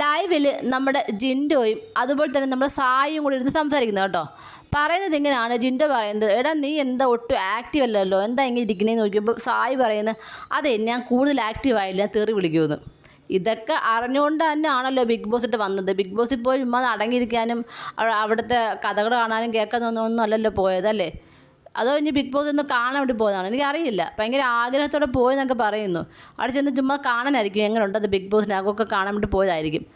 ലൈവിൽ നമ്മുടെ ജിൻഡോയും അതുപോലെ തന്നെ നമ്മുടെ സായും കൂടി ഇരുന്ന് സംസാരിക്കുന്നത് കേട്ടോ. പറയുന്നത് ഇങ്ങനെയാണ്. ജിൻഡോ പറയുന്നത് എടാ നീ എന്താ ഒട്ടും ആക്റ്റീവ് അല്ലല്ലോ. എന്താ ഇങ്ങനെ ഇരിക്കുന്നതെന്ന് നോക്കിയപ്പോൾ സായി പറയുന്നത് അതെ ഞാൻ കൂടുതൽ ആക്റ്റീവ് ആയില്ല. തെറി വിളിക്കുമെന്ന് ഇതൊക്കെ അറിഞ്ഞുകൊണ്ട് തന്നെ ആണല്ലോ ബിഗ് ബോസ് ഇട്ട് വന്നത്. ബിഗ് ബോസിൽ പോയി ചുമ്മാ അടങ്ങിയിരിക്കാനും അവ- അവിടുത്തെ കഥകൾ കാണാനും കേൾക്കാനൊന്നും ഒന്നും അല്ലല്ലോ പോയതല്ലേ? അതോ ഇനി ബിഗ് ബോസ് ഒന്ന് കാണാൻ വേണ്ടി പോയതാണ്? എനിക്കറിയില്ല. ഭയങ്കര ആഗ്രഹത്തോടെ പോയെന്നൊക്കെ പറയുന്നു. അവിടെ ചെന്ന് ചുമ്മാ കാണാനായിരിക്കും. എങ്ങനെയുണ്ട് അത് ബിഗ് ബോസിനകമൊക്കെ കാണാൻ വേണ്ടി പോയതായിരിക്കും.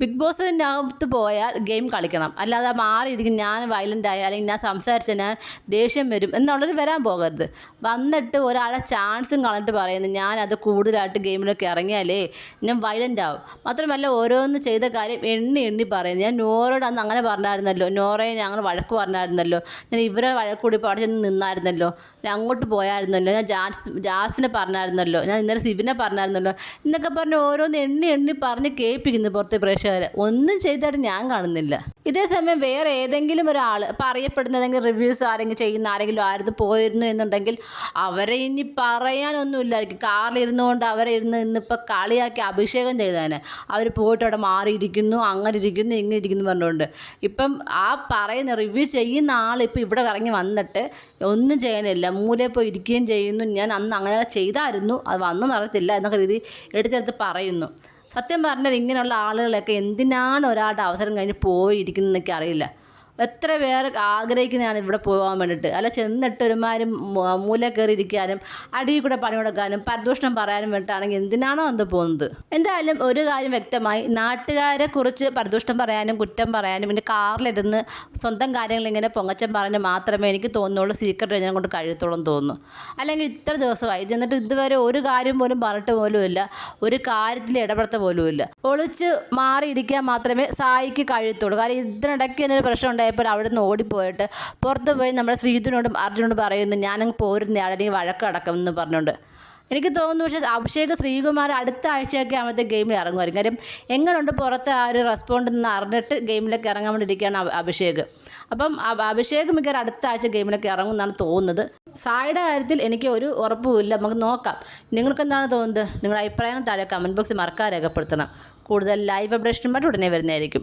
ബിഗ് ബോസിന്റെ അകത്ത് പോയാൽ ഗെയിം കളിക്കണം. അല്ലാതെ മാറിയിരിക്കും ഞാൻ വയലന്റ് ആയി അല്ലെങ്കിൽ ഞാൻ സംസാരിച്ച ഞാൻ ദേഷ്യം വരും എന്നുള്ളൊരു വരാൻ പോകരുത്. വന്നിട്ട് ഒരാളെ ചാൻസും കളഞ്ഞിട്ട് പറയുന്നു ഞാനത് കൂടുതലായിട്ട് ഗെയിമിലൊക്കെ ഇറങ്ങിയാലേ ഞാൻ വയലന്റ് ആവും. മാത്രമല്ല ഓരോന്ന് ചെയ്ത കാര്യം എണ്ണി എണ്ണി പറയുന്നു. ഞാൻ നോറോട് അന്ന് അങ്ങനെ പറഞ്ഞായിരുന്നല്ലോ നോറയെ ഞങ്ങൾ വഴക്ക് പറഞ്ഞായിരുന്നല്ലോ. ഞാൻ ഇവരെ വഴക്കൂടി അവിടെ ചെന്ന് നിന്നായിരുന്നല്ലോ. ഞാൻ അങ്ങോട്ട് പോയായിരുന്നല്ലോ. ഞാൻ ജാസ് ജാസ്മിനെ പറഞ്ഞായിരുന്നല്ലോ. ഞാൻ ഇന്നലെ സിബിനെ പറഞ്ഞായിരുന്നല്ലോ. എന്നൊക്കെ പറഞ്ഞ് ഓരോന്ന് എണ്ണി എണ്ണി പറഞ്ഞ് കേൾപ്പിക്കുന്നു പുറത്തെ പ്രേക്ഷകരെ ഒന്നും ചെയ്തതായിട്ട് ഞാൻ കാണുന്നില്ല. ഇതേ സമയം വേറെ ഏതെങ്കിലും ഒരാൾ ഇപ്പം അറിയപ്പെടുന്ന ഏതെങ്കിലും റിവ്യൂസ് ആരെങ്കിലും ചെയ്യുന്ന ആരെങ്കിലും ആരത് പോയിരുന്നു എന്നുണ്ടെങ്കിൽ അവരെ ഇനി പറയാനൊന്നുമില്ലായിരിക്കും. കാറിലിരുന്നുകൊണ്ട് അവരെ ഇരുന്ന് ഇന്നിപ്പോൾ കളിയാക്കി അഭിഷേകം ചെയ്തതന്നെ അവർ പോയിട്ട് അവിടെ മാറിയിരിക്കുന്നു അങ്ങനെ ഇരിക്കുന്നു ഇങ്ങനെ ഇരിക്കുന്നു പറഞ്ഞുകൊണ്ട്. ഇപ്പം ആ പറയുന്ന റിവ്യൂ ചെയ്യുന്ന ആൾ ഇപ്പോൾ ഇവിടെ ഇറങ്ങി വന്നിട്ട് ഒന്നും ചെയ്യാനില്ല. മൂലയിൽ പോയി ഇരിക്കുകയും ചെയ്യുന്നു. ഞാൻ അന്ന് അങ്ങനെ ചെയ്തായിരുന്നു. അത് വന്നു നടത്തില്ല എന്നൊക്കെ രീതി എടുത്തെടുത്ത് പറയുന്നു. സത്യം പറഞ്ഞാൽ ഇങ്ങനെയുള്ള ആളുകളൊക്കെ എന്തിനാണ് ഒരാളുടെ അവസരം കഴിഞ്ഞ് പോയിരിക്കുന്നതെന്നൊക്കെ അറിയില്ല. എത്ര പേർ ആഗ്രഹിക്കുന്നതാണ് ഇവിടെ പോകാൻ വേണ്ടിയിട്ട്? അല്ല ചെന്നിട്ട് ഒരുമാരും മൂല കയറി ഇരിക്കാനും അടിയിൽ കൂടെ പണി കൊടുക്കാനും പരദൂഷണം പറയാനും വേണ്ടിയിട്ടാണെങ്കിൽ എന്തിനാണോ എന്ത് പോകുന്നത്? എന്തായാലും ഒരു കാര്യം വ്യക്തമായി നാട്ടുകാരെ കുറിച്ച് പരദൂഷണം പറയാനും കുറ്റം പറയാനും പിന്നെ കാറിലിരുന്ന് സ്വന്തം കാര്യങ്ങൾ ഇങ്ങനെ പൊങ്ങച്ചം പറഞ്ഞ് മാത്രമേ എനിക്ക് തോന്നുള്ളൂ സീക്രട്ട് രചന കൊണ്ട് കഴിയത്തോളം തോന്നുന്നു. അല്ലെങ്കിൽ ഇത്ര ദിവസമായി ചെന്നിട്ട് ഇതുവരെ ഒരു കാര്യം പോലും പറഞ്ഞിട്ട് പോലുമില്ല ഒരു കാര്യത്തിൽ ഇടപെടുത്ത പോലുമില്ല ഒളിച്ച് മാറിയിരിക്കാൻ മാത്രമേ സായിക്ക് കഴിയത്തുള്ളൂ. കാരണം ഇതിനിടയ്ക്ക് എന്നൊരു പ്രശ്നം ഉണ്ടായപ്പോൾ അവിടെ നിന്ന് ഓടിപ്പോയിട്ട് പുറത്ത് പോയി നമ്മുടെ ശ്രീധുനോടും അർജുനോടും പറയുന്നു ഞാനങ്ങ് പോരുന്ന ആളുടെ വഴക്കടക്കം എന്ന് പറഞ്ഞുകൊണ്ട്. എനിക്ക് തോന്നുന്നു പക്ഷേ അഭിഷേക് ശ്രീകുമാർ അടുത്ത ആഴ്ചയൊക്കെ ആവുമ്പത്തെ ഗെയിമിൽ ഇറങ്ങുമായിരിക്കും. കാര്യം എങ്ങനെയുണ്ട് പുറത്ത് ആ ഒരു റെസ്പോണ്ട് എന്ന് അറിഞ്ഞിട്ട് ഗെയിമിലേക്ക് ഇറങ്ങാൻ വേണ്ടിയിരിക്കുകയാണ് അഭി- അഭിഷേക്. അപ്പം അഭ- അഭിഷേക് മിക്കവാറും അടുത്ത ആഴ്ച ഗെയിമിലേക്ക് ഇറങ്ങും എന്നാണ് തോന്നുന്നത്. സായുടെ കാര്യത്തിൽ എനിക്ക് ഒരു ഉറപ്പുമില്ല നമുക്ക് നോക്കാം. നിങ്ങൾക്ക് എന്താണ് തോന്നുന്നത്? നിങ്ങളുടെ അഭിപ്രായം താഴെ കമന്റ് ബോക്സിൽ മറക്കാൻ രേഖപ്പെടുത്തണം. കൂടുതൽ ലൈവ് അപ്ഡേഷനുമായിട്ട് ഉടനെ വരുന്നതായിരിക്കും.